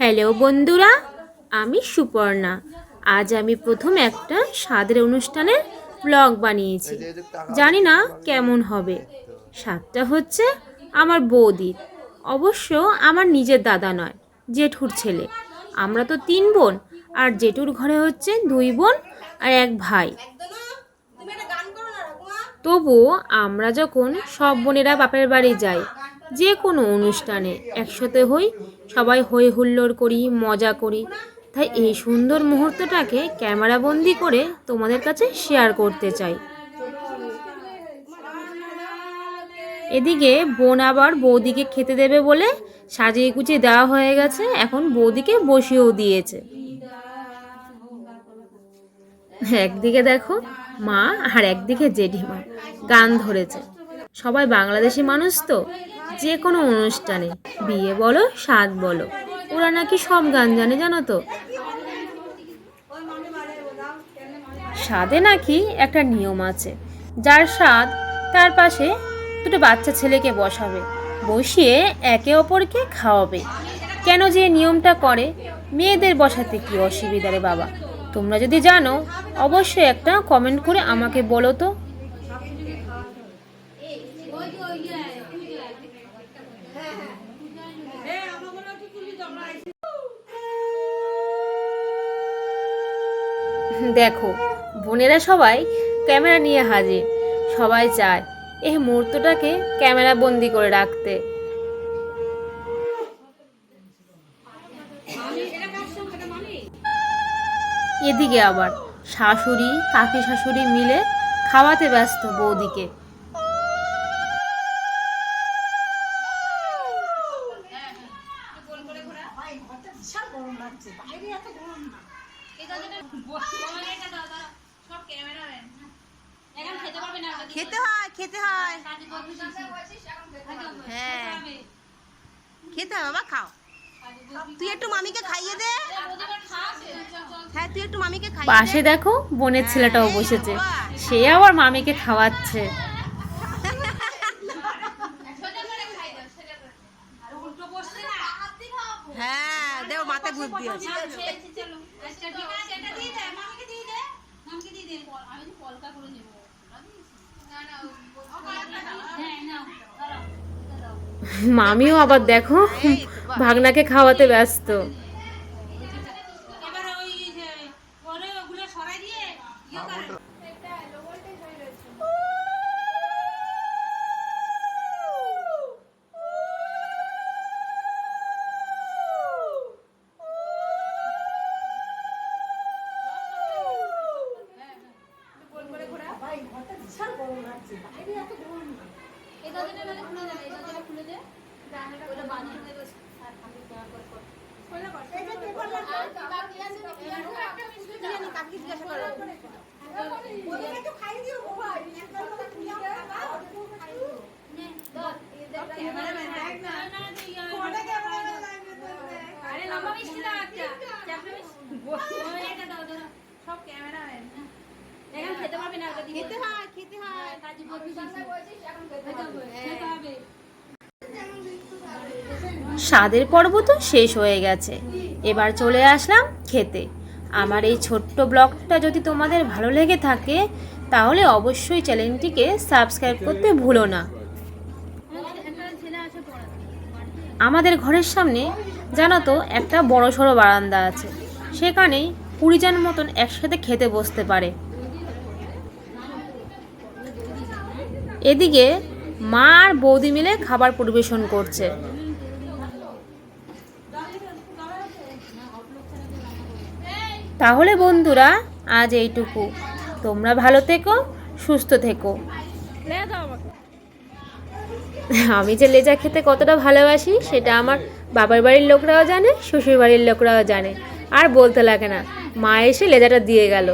Hello বন্ধুরা, আমি সুপর্ণা। আজ আমি প্রথম একটা স্বাদের অনুষ্ঠানের ব্লগ বানিয়েছি। জানি না কেমন হবে। স্বাদটা হচ্ছে আমার বৌদির। অবশ্য আমার নিজের দাদা নয়, জেঠুর ছেলে। আমরা তো তিন বোন, আর জেঠুর ঘরে হচ্ছে দুই বোন আর এক ভাই। তবুও আমরা যখন সব বোনেরা বাপের বাড়ি যাই যে কোনো অনুষ্ঠানে একসাথে হই, সবাই হই হুল্লোড় করি, মজা করি। তাই এই সুন্দর মুহূর্তটাকে ক্যামেরাবন্দি করে তোমাদের কাছে শেয়ার করতে চাই। এদিকে বোন আবার বৌদিকে খেতে দেবে বলে সাজিয়ে গুছিয়ে দেওয়া হয়ে গেছে, এখন বৌদিকে বসিয়েও দিয়েছে। একদিকে দেখো মা আর একদিকে জেঠিমা, গান ধরেছে। সবাই বাংলাদেশি মানুষ তো? যে কোনো অনুষ্ঠানে। বিয়ে বলো স্বাদ বলো। ওরা নাকি সব গান জানে, জানো তো? স্বাদে নাকি একটা নিয়ম আছে। যার স্বাদ তার পাশে দুটো বাচ্চা ছেলেকে বসাবে। বসিয়ে একে অপরকে খাওয়াবে। কেন যে নিয়মটা করে, মেয়েদের বসাতে কি অসুবিধা রে বাবা? তোমরা যদি জানো, অবশ্যই একটা কমেন্ট করে আমাকে বলো তো। দেখো, বোনেরা সবাই ক্যামেরা নিয়ে হাজির। সবাই চায় এই মুহূর্তটাকে ক্যামেরা বন্দি করে রাখতে। এদিকে আবার শাশুড়ি, কাকি শাশুড়ি মিলে খাওয়াতে ব্যস্ত বৌদিকে। খেতে হয় খেতে হয়। হ্যাঁ খেতে হবে বাবা খাও। তুই একটু মামিকে খাইয়ে দে। হ্যাঁ তুই একটু মামিকে খাইয়ে পাশে দেখো বোনের ছেলেটাও বসেছে। সে আবার মামিকে খাওয়াচ্ছে হ্যাঁ দেও। মাথায় মামিও আবার দেখো ভাগনাকে খাওয়াতে ব্যস্ত। আরে লম্বা মিষ্টি আচ্ছা। দাও একটা সব ক্যামেরা স্বাদের পর্ব তো শেষ হয়ে গেছে। এবার চলে আসলাম খেতে। আমার এই ছোট্ট ব্লগটা যদি তোমাদের ভালো লেগে থাকে, তাহলে অবশ্যই চ্যানেলটিকে সাবস্ক্রাইব করতে ভুলো না। আমাদের ঘরের সামনে, জানো তো, একটা বড় সড়ো বারান্দা আছে। সেখানেই কুড়ি জন মতন একসাথে খেতে বসতে পারে। এদিকে মা আর বৌদি মিলে খাবার পরিবেশন করছে। তাহলে বন্ধুরা, আজ এইটুকু। তোমরা ভালো থেকো, সুস্থ থেকো। আমি যে লেজা খেতে কতটা ভালোবাসি, সেটা আমার বাবার বাড়ির লোকরাও জানে শ্বশুর বাড়ির লোকরাও জানে। আর বলতে লাগে না, মা এসে লেজাটা দিয়ে গেল।